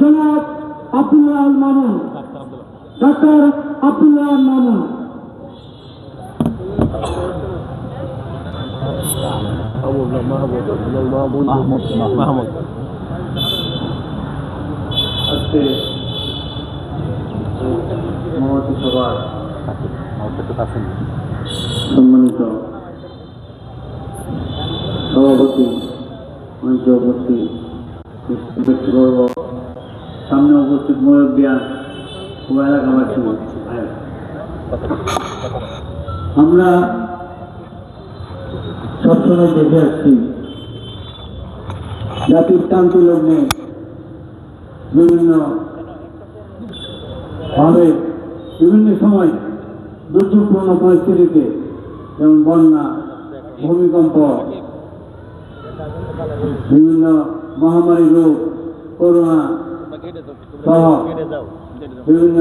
জনাব আব্দুল্লাহ মামুন। ডাক্তার আব্দুল্লাহ মামুন। মাহমুদ আজকে সভার সম্মানিত সভাপতি মঞ্চ ব্যক্তিবর্গ সামনে উপস্থিত ভাইয়েরা। আমরা সবসময় দেখে আসছি, জাতির ক্রান্তি লগ্নে বিভিন্ন ভাবে বিভিন্ন সময় দুর্যোগপূর্ণ পরিস্থিতিতে যেমন বন্যা, ভূমিকম্প, বিভিন্ন মহামারী রোগ, করোনা সহ বিভিন্ন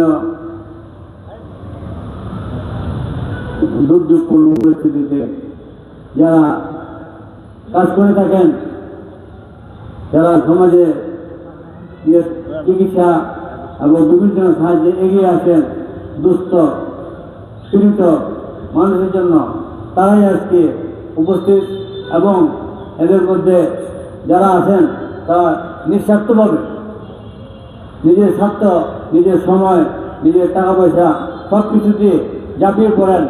দুর্যোগপূর্ণ পরিস্থিতিতে যারা কাজ করে থাকেন, যারা সমাজে চিকিৎসা এবং বিভিন্ন সাহায্যে এগিয়ে আসেন দুস্থ, পীড়িত মানুষের জন্য, তারাই আজকে উপস্থিত এবং এদের মধ্যে যারা আছেন তারা নিঃস্বার্থভাবে নিজের স্বার্থ, নিজের সময়, নিজের টাকা পয়সা সব কিছু দিয়ে ঝাঁপিয়ে পড়েন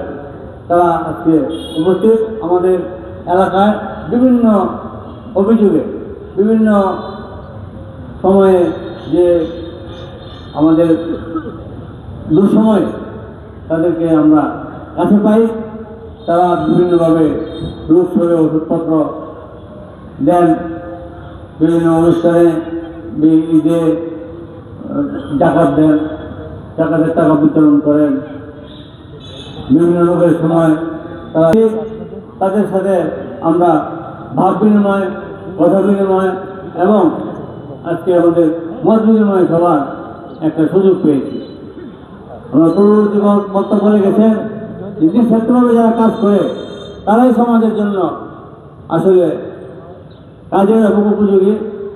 তারা আজকে উপস্থিত আমাদের এলাকায় বিভিন্ন অভিযোগে, বিভিন্ন সময়ে যে আমাদের দুঃসময় তাদেরকে আমরা কাছে পাই, তারা বিভিন্নভাবে রূপ সরে ওষুধপত্র দেন। বিভিন্ন অনুষ্ঠানে ঈদে ডাকাত দেন ডাকাতের টাকা বিতরণ করেন। বিভিন্ন রোগের সময় তাদের সাথে আমরা ভাব বিনিময়, কথা বিনিময় এবং আজকে আমাদের মত বিনিময় সবার একটা সুযোগ পেয়েছি। আমরা পূর্ববর্তী বক্তব্য বলে গেছেন যে নিঃস্বার্থভাবে যারা কাজ করে, তারাই সমাজের জন্য আসলে এবং উপযোগী।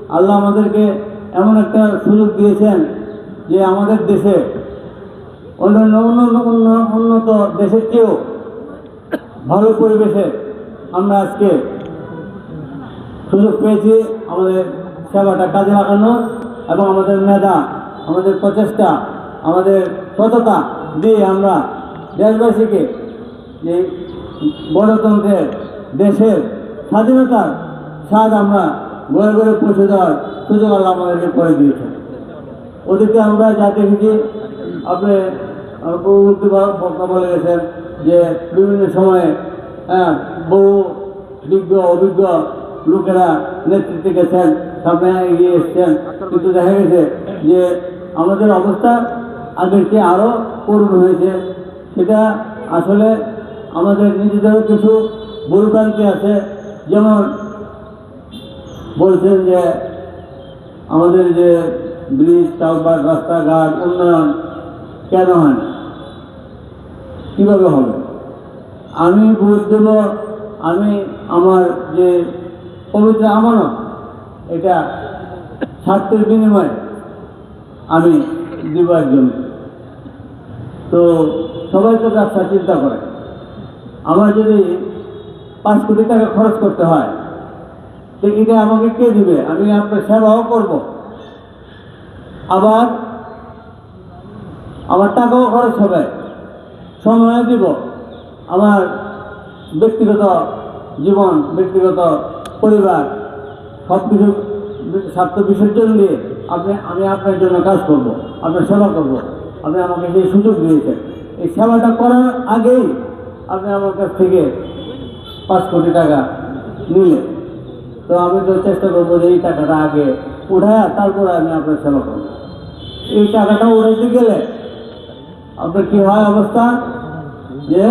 আল্লাহ আমাদেরকে এমন একটা সুযোগ দিয়েছেন যে আমাদের দেশে অন্যান্য অন্য, অন্য- উন্নত দেশের চেয়েও ভালো পরিবেশে আমরা আজকে সুযোগ পেয়েছি আমাদের সেবাটা কাজে লাগানো এবং আমাদের মেধা, আমাদের প্রচেষ্টা, আমাদের সততা দিয়ে আমরা দেশবাসীকে যে গণতন্ত্রের দেশের স্বাধীনতার স্বাদ আমরা ঘরে ঘরে পৌঁছে দেওয়ার সুযোগ আল্লাহ আমাদেরকে করে দিয়েছে ওদিকে আমরা যা দেখেছি আপনি আহ, পূর্ববর্তী বক্তা বলে গেছেন যে বিভিন্ন সময়ে হ্যাঁ বহু বিজ্ঞ অভিজ্ঞ লোকেরা নেতৃত্বে গেছেন সামনে এগিয়ে এসছেন। কিন্তু দেখা গেছে যে আমাদের অবস্থা আগের চেয়ে আরও করুণ হয়েছে। সেটা আসলে আমাদের নিজেদেরও কিছু ভুলভ্রান্তি আছে। যেমন বলছেন যে, আমাদের যে ব্রিজ টাউবার রাস্তাঘাট, উন্নয়ন কেন হয় না? কীভাবে হবে? আমি ভোট দেব আমি আমার যে পবিত্র আমানত, এটা স্বার্থের বিনিময়ে আমি দিব একজন। তো সবাই তো ব্যবসা চিন্তা করে। আমার যদি পাঁচ কোটি টাকা খরচ করতে হয় তো আমাকে কে দিবে? আমি আপনার সেবাও করব। আবার আমার টাকাও খরচ হবে। সময় দিব। আমার ব্যক্তিগত জীবন, ব্যক্তিগত পরিবার সব কিছু স্বার্থ বিসর্জন দিয়ে আপনি, আমি আপনার জন্য কাজ করব, আপনার সেবা করব। আপনি আমাকে যে সুযোগ দিয়েছেন, এই সেবাটা করার আগেই আপনি আমার কাছ থেকে পাঁচ কোটি টাকা নিলেন তো আমি তো চেষ্টা করব যে এই টাকাটা আগে উঠায়, তারপরে আমি আপনার সেবা করব। এই টাকাটা উঠাইতে গেলে আপনার কি হয় অবস্থা? যে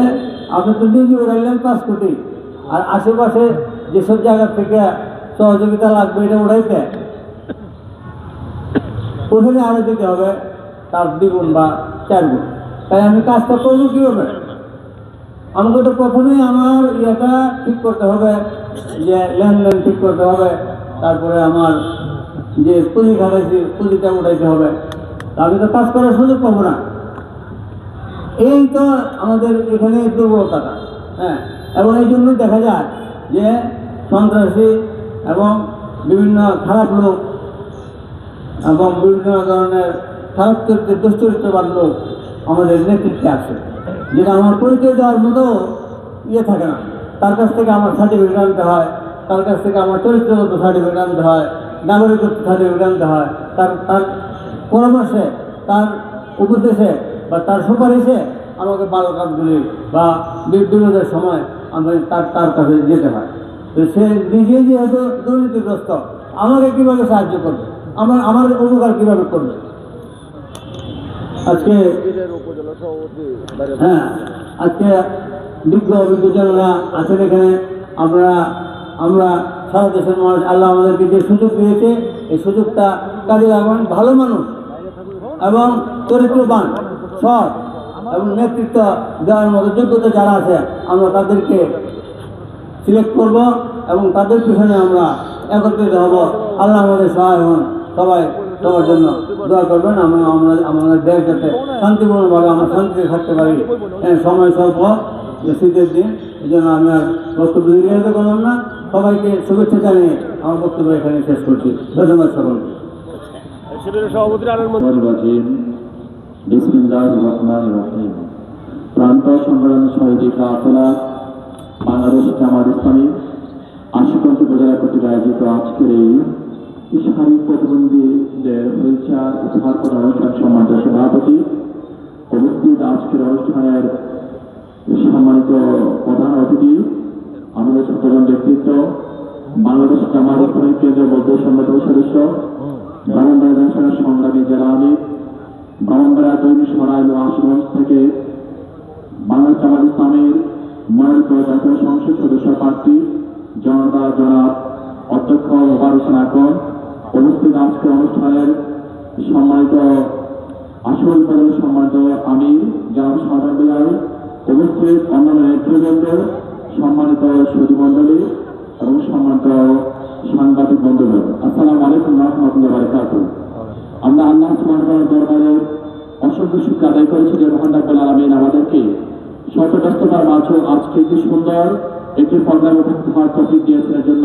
আপনি তো নিজে উড়াইলেন পাঁচ কোটি। আর আশেপাশে যেসব জায়গা থেকে সহযোগিতা লাগবে এটা উঠাইতে, ওখানে আরও দিতে হবে তার দ্বিগুণ বা চার গুণ। তাই আমি কাজটা করব কীভাবে? আমাকে তো প্রথমেই আমার ইয়েটা ঠিক করতে হবে। যে লেনদেন ঠিক করতে হবে, তারপরে আমার যে পুঁজি খাটাইছি, পুঁজিটা উঠাইতে হবে। আমি তো কাজ করার সুযোগ পাবো না। এই তো আমাদের এখানে দুর্বলতাটা হ্যাঁ? এবং এই জন্য দেখা যায় যে সন্ত্রাসী এবং বিভিন্ন খারাপ লোক এবং বিভিন্ন ধরনের খারাপ চরিত্রের দুশ্চরিত্রবান লোক আমাদের নেতৃত্বে আসে যেটা আমার পরিচয় দেওয়ার মতো ইয়ে থাকে না। তার কাছ থেকে আমার সার্টিফিকেট আনতে হয় তার কাছ থেকে আমার চরিত্রগত সার্টিফিকেট আনতে হয় নাগরিকত্ব সার্টিফিকেট আনতে হয় তার তার পরামর্শে তার উপদেশে বা তার সুপারিশে আমাকে ভালো কাজগুলি বা বি- বিরোধের সময় আমি তার তার কাছে যেতে হয়। তো সে নিজে যেহেতু দুর্নীতিগ্রস্ত আমাকে কীভাবে সাহায্য করবে? আমার আমার উপকার কীভাবে করবে? আজকে হ্যাঁ আজকে বিজ্ঞ অভিজ্ঞজনরা আছেন এখানে। আমরা আমরা সারা দেশের মানুষ, আল্লাহ আমাদেরকে যে সুযোগ দিয়েছে, এই সুযোগটা কাজে লাগান, ভালো মানুষ এবং চরিত্রবান, সৎ এবং নেতৃত্ব দেওয়ার মতো যোগ্যতা যারা আছে, আমরা তাদেরকে সিলেক্ট করব এবং তাদের পিছনে আমরা একত্রিত হব। আল্লাহ আমাদের সহায় হন। সবাই সবার জন্য দোয়া করবেন। আমরা আমরা আমাদের দেশ যাতে শান্তিপূর্ণভাবে আমরা শান্তিতে থাকতে পারি। সময় স্বল্প। শীতের দিন এই জন্য আমি আর বক্তব্য দীর্ঘায়িত করলাম না। সবাইকে শুভেচ্ছা জানিয়ে আমার বক্তব্য এখানে শেষ করছি। ধন্যবাদ সকলকে। রাজিম বিসমিল্লাহ রহমান রহিম। প্রান্ত সংগ্রাম সমিতি কাফেলা বাংলাদেশ জামাত ইসলামী আশুগঞ্জ উপজেলা কর্তৃক আয়োজিত আজকের এই শারীরিক প্রতিবন্ধীদের হুইল চেয়ার উপহার করা অনুষ্ঠান সম্মানিত সভাপতি। উপস্থিত আজকের অনুষ্ঠানের সম্মানিত প্রধান অতিথি আমাদের সচেতন ব্যক্তিত্ব, বাংলাদেশ জামাত ইসলামী কেন্দ্রীয় বৌদ্ধ সংগঠনের সদস্য ব্রাহ্মণবাড়িয়া জনসভার সংগ্রামী জেলা আমির ব্রাহ্মণবাড়িয়া দৈনিক সরাইল আশুগঞ্জ থেকে বাংলাদেশ জামাত ইসলামের মনোনীত জাতীয় সংসদ সদস্য প্রার্থী জনতা জনাব অধ্যক্ষ ওবার হোসেন আকন উপস্থিত আজকের অনুষ্ঠানের সম্মানিত আসল সম্মানিত আমির, জনাব বিলাল উপস্থিত অন্যান্য নেতৃবৃন্দ সম্মানিত সুধী মণ্ডলী এবং সম্মানিত সাংবাদিক বন্ধুগণ আসসালামু আলাইকুম রহমতুল্লাহ বারকাতুহ। আমরা আল্লাহ সুবহানাহু দরবারে অসংখ্য শুক্র আদায় করেছি যে মহান রাব্বুল আলামিন আমাদেরকে শত ব্যস্ততার মাঝেও আজকে কি সুন্দর একটি পর্দার উপস্থিত হওয়ার তফিক দিয়েছেন। জন্য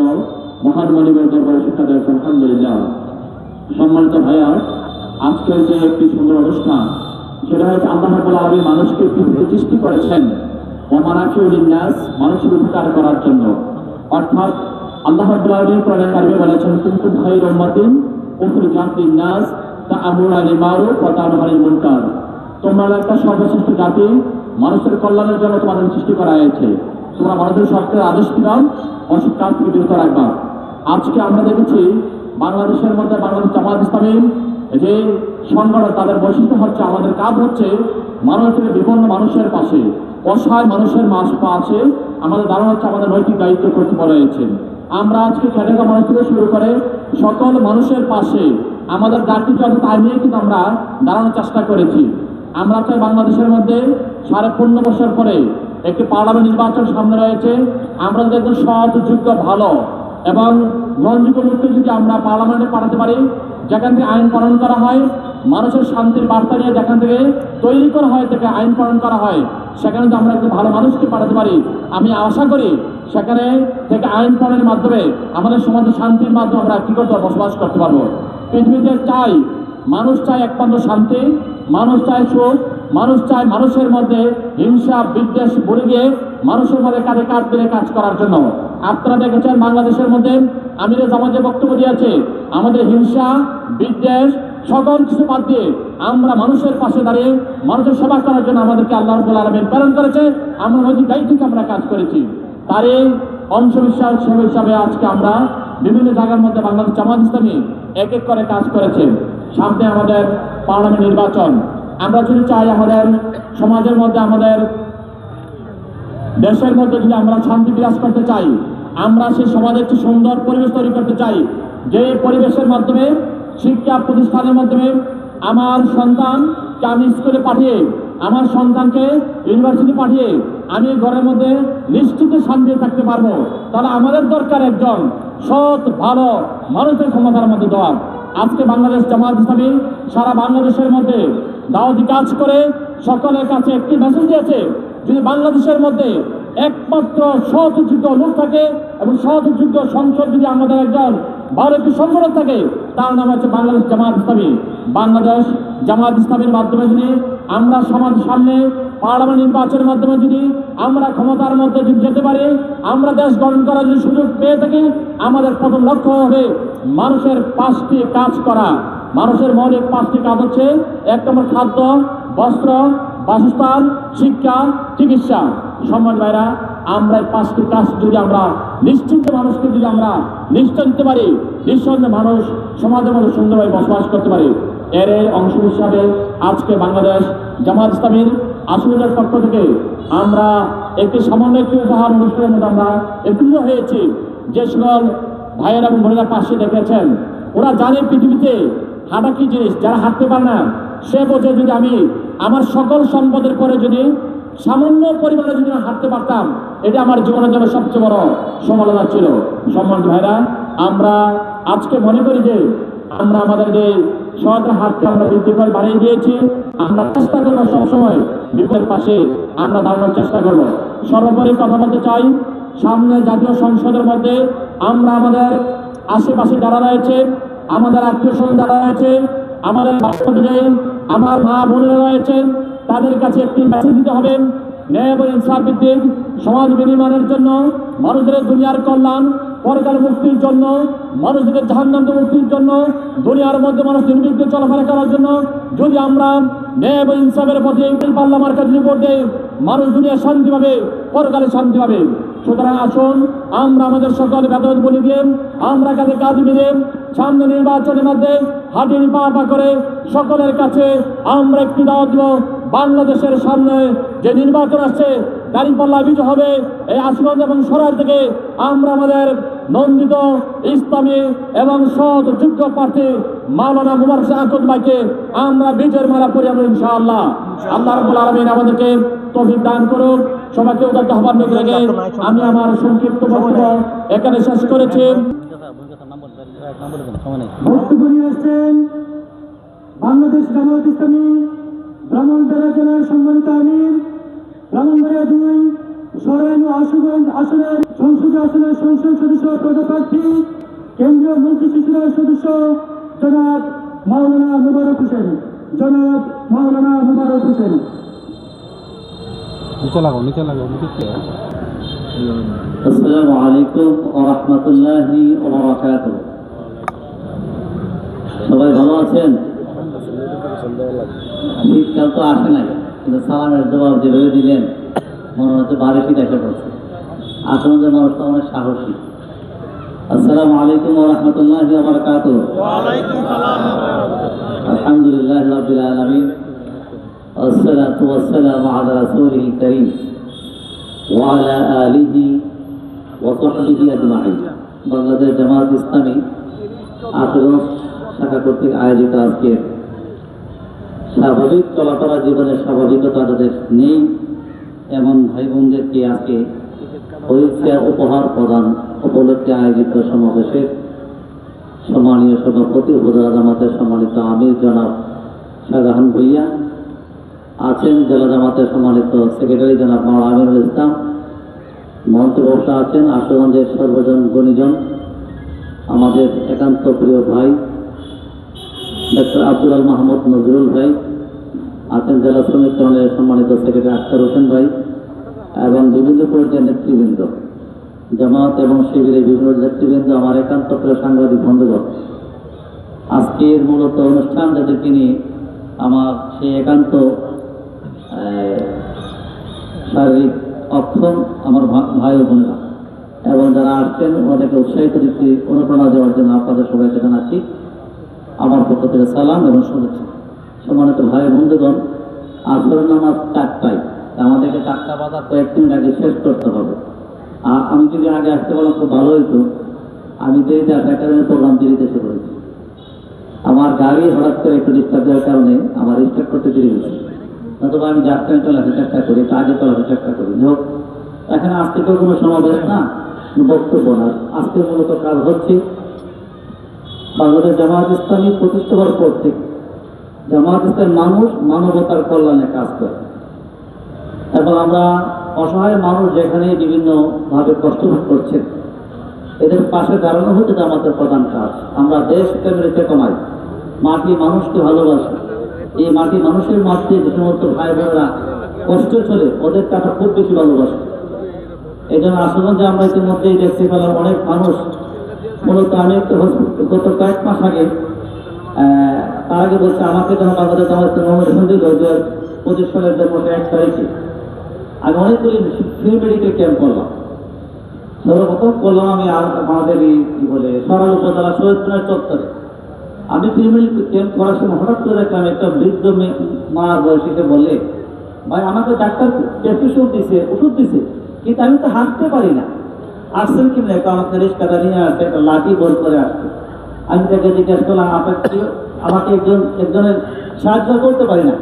মহান মনিবের দরবারে শিক্ষা দিয়েছেন আলহামদুলিল্লাহ। সম্মানিত ভাইয়া, আজকের যে একটি সুন্দর অনুষ্ঠান সেটা হচ্ছে আল্লাহ আলামিন মানুষকে পৃথিবীতে সৃষ্টি করেছেন ও মানাফিউল নাস মানুষের উপকার করার জন্য। অর্থাৎ আল্লাহ রাব্বুল আলামিন কোরআনে বলেছেন, কুনতুম খায়রা উম্মাতিন উখরিজাত লিন-নাস তা'মুরুনা বিল মারুফ ওয়া তানহাউনা আনিল মুনকার। তোমরা একটা সর্বশ্রেষ্ঠ জাতি, মানুষের কল্যাণের জন্য তোমাদের সৃষ্টি করা হয়েছে। তোমরা মানুষের সরকারের আদেশ দিলাম অসুখ কাজ থেকে বিরত রাখবা। আজকে আমরা দেখেছি বাংলাদেশের মধ্যে বাংলাদেশ জামাত ইসলামী যে সংগঠন তাদের বৈশিষ্ট্য হচ্ছে, আমাদের কাজ হচ্ছে মানুষের বিপন্ন মানুষের পাশে, অসহায় মানুষের মাস পাশে আমাদের দাঁড়ানো হচ্ছে আমাদের নৈতিক দায়িত্ব করতে বলা হয়েছে। আমরা আজকে খেটেগা মানুষ থেকে শুরু করে সকল মানুষের পাশে, আমাদের জাতি যত তাই নিয়ে কিন্তু আমরা দাঁড়ানোর চেষ্টা করেছি। আমরা চাই বাংলাদেশের মধ্যে সাড়ে পনেরো বছর পরে একটি পার্লামেন্ট নির্বাচন সামনে রয়েছে। আমরা যদি একজন সৎ যোগ্য ভালো এবং গ্রহণযোগ্য লোককে যদি আমরা পার্লামেন্টে পাঠাতে পারি, যেখান থেকে আইন প্রণয়ন করা হয় মানুষের শান্তির বার্তা নিয়ে যেখান থেকে তৈরি করা হয়, থেকে আইন প্রণয়ন করা হয়, সেখানে যদি আমরা একটি ভালো মানুষকে পাঠাতে পারি, আমি আশা করি সেখানে থেকে আইন প্রণয়নের মাধ্যমে আমাদের সমাজে শান্তির মাধ্যমে আমরা কী করতে বসবাস করতে পারব। পৃথিবীতে চাই, মানুষ চায় একমাত্র শান্তি, মানুষ চায় সুখ, মানুষ চায় মানুষের মধ্যে হিংসা, বিদ্বেষ ভরে গিয়ে মানুষের মধ্যে কাঁধে কাঁধ পেলে কাজ করার জন্য। আপনারা দেখেছেন বাংলাদেশের মধ্যে আমিরে জামাত বক্তব্য দিয়েছে, আমাদের হিংসা, বিদ্বেষ সকল কিছু বাদ দিয়ে আমরা মানুষের পাশে দাঁড়িয়ে মানুষের সেবা করার জন্য আমাদেরকে আল্লাহ আলমিন প্রেরণ করেছে। আমরা নৈতিক দায়িত্বকে আমরা কাজ করেছি। তার এই অংশ বিশ্বাস সেবা হিসাবে আজকে আমরা বিভিন্ন জায়গার মধ্যে বাংলাদেশ জামাত ইসলামী এক এক করে কাজ করেছে। সামনে আমাদের পার্লামেন্ট নির্বাচন। আমরা যদি চাই আমাদের সমাজের মধ্যে, আমাদের দেশের মধ্যে যদি আমরা শান্তি বিরাজ করতে চাই, আমরা সেই সমাজে একটি সুন্দর পরিবেশ তৈরি করতে চাই, যে পরিবেশের মাধ্যমে শিক্ষা প্রতিষ্ঠানের মাধ্যমে আমার সন্তানকে আমি স্কুলে পাঠিয়ে, আমার সন্তানকে ইউনিভার্সিটি পাঠিয়ে আমি ঘরের মধ্যে নিশ্চিত শান্তি থাকতে পারব। তাহলে আমাদের দরকার একজন সৎ, ভালো, মানুষের ক্ষমতার মধ্যে দেওয়া। আজকে বাংলাদেশ জামাত ইসলামী সারা বাংলাদেশের মধ্যে দাওয়াতি কাজ করে সকলের কাছে একটি মেসেজ দিয়েছে যদি বাংলাদেশের মধ্যে একমাত্র সহযোগ্য লোক থাকে এবং সহযোগ্য সংসদ যদি আমাদের একজন ভারতীয় সংগঠন থাকে তার নাম হচ্ছে বাংলাদেশ জামাত ইসলামী। বাংলাদেশ জামাত ইসলামের মাধ্যমে যদি আমরা সমাজ সামনে পার্লামেন্ট নির্বাচনের মাধ্যমে যদি আমরা ক্ষমতার মধ্যে যদি যেতে পারি, আমরা দেশ গঠন করার যদি সুযোগ পেয়ে থাকি, আমাদের প্রথম লক্ষ্য হবে মানুষের পাঁচটি কাজ করা। মানুষের মৌলিক পাঁচটি কাজ হচ্ছে, এক নম্বর খাদ্য, বস্ত্র, বাসস্থান, শিক্ষা, চিকিৎসা। সম্মান ভাইরা আমরা পাঁচটি কাজ যদি আমরা নিশ্চিন্ত মানুষকে যদি আমরা নিশ্চয় দিতে পারি, নিঃসন্দেহে মানুষ সমাজের মধ্যে সুন্দরভাবে বসবাস করতে পারে। এর অংশ হিসাবে আজকে বাংলাদেশ জামাত ইসলামীর আসনের পক্ষ থেকে আমরা একটি সামান্য একটি উপহার অনুষ্ঠানের মধ্যে আমরা একত্রিত হয়েছি। যে সকল ভাইয়ের এবং বোনেরা পাশে দেখেছেন, ওরা জানে পৃথিবীতে হাঁটা কি জিনিস, যারা হাঁটতে পারে না, সে বোঝে যদি আমি আমার সকল সম্পদের পরে যদি সামান্য পরিমাণে যদি হাঁটতে পারতাম, এটা আমার জীবনের জন্য সবচেয়ে বড় সমালোচনা ছিল। সম্মান ভাইরা, আমরা আজকে মনে করি যে আমরা আমাদের যে সহায়তার হাতকে আমরা বৃদ্ধি করে বাড়িয়ে দিয়েছি, আমরা চেষ্টা করব সবসময় বিপদের পাশে আমরা দাঁড়ানোর চেষ্টা করব। সর্বোপরি কথা বলতে চাই, সামনে জাতীয় সংসদের মধ্যে আমরা আমাদের আশেপাশে যারা রয়েছে, আমাদের আত্মীয় স্বজন যারা রয়েছে, আমাদের আমার মা বোনেরা রয়েছেন তাদের কাছে একটি মেসেজ দিতে হবে। ন্যায় এবং ইনসাফ ভিত্তিক সমাজ বিনিময়ের জন্য মানুষের দুনিয়ার কল্যাণ, পরকাল মুক্তির জন্য, মানুষদের জাহান্নাম মুক্তির জন্য, দুনিয়ার মধ্যে মানুষ নির্বিঘ্নে চলাফেরা করার জন্য। যদি আমরা ন্যায় এবং ইনসাফের পথে পারলাম আর কাছে রিপোর্ট দেই, মানুষ দুনিয়া শান্তি পাবে, পরকালে শান্তি পাবে। সুতরাং আসুন, আমরা আমাদের সকল বেতন বলি দিয়ে, আমরা কাছে কাজ মিলে সামনে নির্বাচনের মধ্যে হাঁটিয়ে পা পা করে সকলের কাছে আমরা একটি দাওয়াত দিব। বাংলাদেশের সামনে যে নির্বাচন আসছে দাঁড়িপাল্লা বিজয় হবে এই আশুগঞ্জ এবং সরাজ থেকে আমরা আমাদের নন্দিত ইসলামী এবং সৎ যোগ্য প্রার্থী মাওলানা মুবার আকুদ ভাইকে আমরা বিজয়ের মালা আমরা ইনশাআল্লাহ। আল্লাহ রাব্বুল আলামিন আমাদেরকে তৌফিক দান করুক। সবাইকে উদার্ত হবার লেগে আমি আমার সংক্ষিপ্ত বক্তব্য এখানে শেষ করেছি। আসছেন বাংলাদেশ জামায়াত ইসলামী ব্রাহ্মণবাড়িয়া জেলার সম্মানিত আমির ব্রাহ্মণবাড়িয়া দুই সরাইন আশুগঞ্জ আসনের সংসদ আসনের সংসদ সদস্য পদপ্রার্থী কেন্দ্রীয় মন্ত্রিসভার সদস্য জনাব মাওলানা মুবারক হোসেন জনাব মাওলানা মুবারক হোসেন। নিচে লাগাও নিচে লাগাও নিচে আসসালামু আলাইকুম ওয়া রাহমাতুল্লাহি ওয়া বারাকাতুহু। সবাই ভালো আছেন? শীতকাল তো আসে নাই কিন্তু সালামের জবাব যেভাবে দিলেন মনে হচ্ছে বাড়ি শীত এসে পড়ছে আসলে যে মানুষটা অনেক সাহসী আসসালামু আলাইকুম ওয়া রাহমাতুল্লাহি ওয়া বারাকাতুহু আলহামদুলিল্লাহ রাব্বিল আলামিন والصلاة والسلام على رسوله الكريم وعلى آله وصحبه أجمعين বাংলাদেশ জামাত ইসলামী আঠারো শাখা কর্তৃক আয়োজিত আজকে স্বাভাবিক চলাফেরা জীবনের স্বাভাবিকতা যাদের নেই, এমন ভাই বোনদেরকে আজকে চেয়ার উপহার প্রদান উপলক্ষে আয়োজিত সমাবেশের সম্মানীয় সভাপতি উপজেলা জামাতের সম্মানিত আমির জনাব শাহজাহান ভুইয়া আছেন, জেলা জামাতের সম্মানিত সেক্রেটারি জনাব মাওলা আমিরুল ইসলাম বসা আছেন, আশুগঞ্জের সর্বজন গণিজন, আমাদের একান্ত প্রিয় ভাই ডক্টর আব্দুল মাহমুদ নজরুল ভাই আছেন জেলা শ্রমিক দলের সম্মানিত সেক্রেটারি আখতার হোসেন ভাই এবং বিভিন্ন পর্যায়ের নেতৃবৃন্দ, জামাত এবং শিবিরের বিভিন্ন নেতৃবৃন্দ, আমার একান্ত প্রিয় সাংবাদিক বন্ধুগণ। আজকের মূলত অনুষ্ঠান যাদেরকে নিয়ে আমার সেই একান্ত শারীরিক অক্ষম আমার ভাই বোনেরা এবং যারা আসছেন, ওনাদেরকে উৎসাহিত দিতে অনুপ্রেরণা দেওয়ার জন্য আপনাদের সবাইকে জানাচ্ছি। আমার পক্ষ থেকে সালাম এবং শুভেচ্ছা। সম্মানিত ভাই বন্ধুগণ, আসরের নামাজ তা আমাদেরকে চারটা বাজার কয়েক মিনিট আগে শেষ করতে হবে। আর আমি যদি আগে আসতে পারলাম খুব ভালো হইতো। আমি দেরিতে আসা কারণে প্রোগ্রাম দেরিতে এসে পড়েছি। আমার গাড়ি হঠাৎ করে একটু ডিস্টার্ব দেওয়ার কারণে আমার স্টার্ট করতে দেরি হয়েছে। নতুবা আমি যাত্রায় চলে আসার চেষ্টা করি, একটু চলে আসার চেষ্টা করি। হোক, এখানে আজকে তো কোনো সমাবেশ না, বক্তব্য না। আজকে মূলত কাজ হচ্ছে বাংলাদেশ জামাত ইসলামী প্রতিষ্ঠা হওয়ার পর থেকে জামাত ইসলামের মানুষ মানবতার কল্যাণে কাজ করে। এবং আমরা অসহায় মানুষ যেখানে বিভিন্নভাবে কষ্ট ভোগ করছেন এদের পাশে দাঁড়ানো হচ্ছে আমাদের প্রধান কাজ। আমরা দেশ প্রেমের চেতনায় মাটি মানুষকে ভালোবাসি। এই মাটি মানুষের মাঝে যে সমস্ত ভাই বোনেরা কষ্ট চলে ওদের টাকা খুব বেশি ভালোবাসে। এই জন্য আশুগঞ্জে আমরা ইতিমধ্যেই দেখতে পেলাম অনেক মানুষ। মূলত আমি গত কয়েক মাস আগে তার আগে বলছে, আমাকে যখন বাংলাদেশ আমার নমিনেশন দিল দু হাজার পঁচিশ সালের জন্য এক তারিখে আমি অনেকগুলি ফ্রি মেডিকেল ক্যাম্প করলাম। সর্বপ্রথম করলাম আমি আমাদের এই কি বলে, সরাল উপজেলা সৈয়দপুরের চত্বরে। আমি ফ্রি মেডিকেল ক্যাম্প করার সময় হঠাৎ করে দেখলাম একটা বৃদ্ধ মা বয়সীকে বলে ভাই, আমাকে ডাক্তার প্রেসক্রিপশন দিছে, ওষুধ দিছে, কিন্তু আমি তো হাঁটতে পারি না। আসছেন কি না একটু আমাকে রিক্সাটা নিয়ে আসছে, একটা লাঠি বল করে আসছে। আমি তাকে জিজ্ঞাসা করলাম, আপনার আমাকে একজন একজনের সাহায্য করতে পারি না?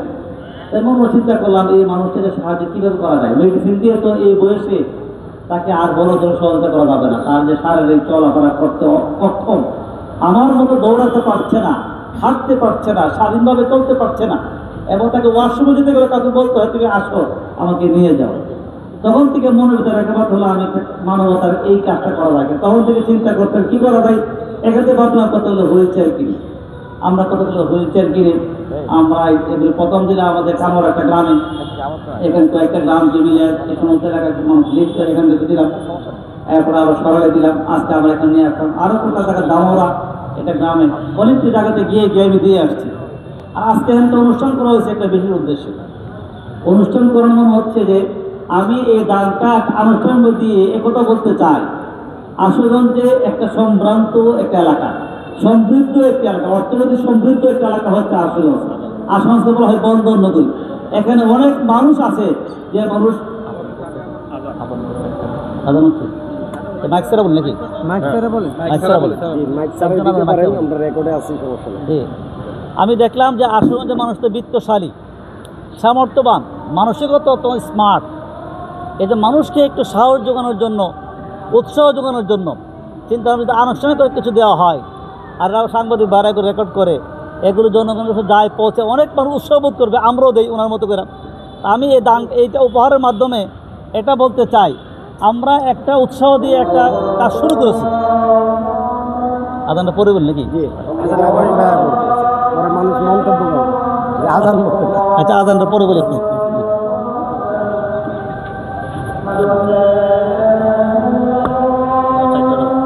এমন চিন্তা করলাম, এই মানুষটাকে সাহায্য কীভাবে করা যায়? মেডিসিন দিয়ে তো এই বয়সে তাকে আর বড় ধরে সহযোগিতা করা যাবে না। তার যে শারীরিক চলাফেরা করতে অক্ষম, আমার মতো দৌড়াতে পারছে না, হাঁটতে পারছে না, স্বাধীনভাবে চলতে পারছে না, এবং তাকে ওয়াশরুমে যেতে গেলে তাকে বলতে হয়, তুমি আসো, আমাকে নিয়ে যাও। তখন থেকে মনের ভিতরে একেবারে হলো, আমি মানবতার এই কাজটা করা লাগে। তখন থেকে চিন্তা করতেন কি করা যায়? এখানে ভাবলাম কতগুলো হুইল চেয়ার কিনি? আমরা কতগুলো হুইল চেয়ার কিনে? আমরা এগুলো প্রথম দিনে আমাদের কামর একটা গ্রামে এখানে কয়েকটা গ্রাম জমিলে এই সমস্ত এলাকার লিস্ট করে এখান থেকে দিলাম। এরপরে আবার সরাই দিলাম আজকে আমরা এখানে নিয়ে আসলাম। আরও কোথাও জায়গা দামরা এটা গ্রামে। অনেকটি জায়গাতে গিয়ে গিয়ে আমি দিয়ে আসছি। আর আজকে এখানে তো অনুষ্ঠান করা হয়েছে একটা বিশেষ উদ্দেশ্য। অনুষ্ঠান করানো হচ্ছে যে আমি এই গানটা অনুষ্ঠান দিয়ে একথা বলতে চাই। আশুগঞ্জে একটা সম্ভ্রান্ত একটা এলাকা। সমৃদ্ধ একটা এলাকা অর্থনৈতিক সমৃদ্ধ একটা এলাকা হচ্ছে আশুগঞ্জ। আশুগঞ্জ বলা হয় বন্দর নদী। এখানে অনেক মানুষ আছে যে মানুষ নাকি? জি। আমি দেখলাম যে আশুগঞ্জের মানুষ তো বিত্তশালী সামর্থ্যবান মানসিকতা অত্যন্ত স্মার্ট এই যে মানুষকে একটু সাহস যোগানোর জন্য উৎসাহ যোগানোর জন্য। চিন্তা যদি আনুষ্ঠানিক কিছু দেওয়া হয়। আর সাংবাদিক বাড়াই করে রেকর্ড করে এগুলো জনগণের কাছে যায় পৌঁছে অনেক মানুষ উৎসাহ বোধ করবে আমরাও দেই ওনার মতো করে। আমি এই দান এইটা উপহারের মাধ্যমে এটা বলতে চাই আমরা একটা উৎসাহ দিয়ে একটা কাজ শুরু করেছি। আদানটা পরে বলি নাকি? পরে মানুষ মন্তব্য করে আজান আচ্ছা আজানটা পরে বলে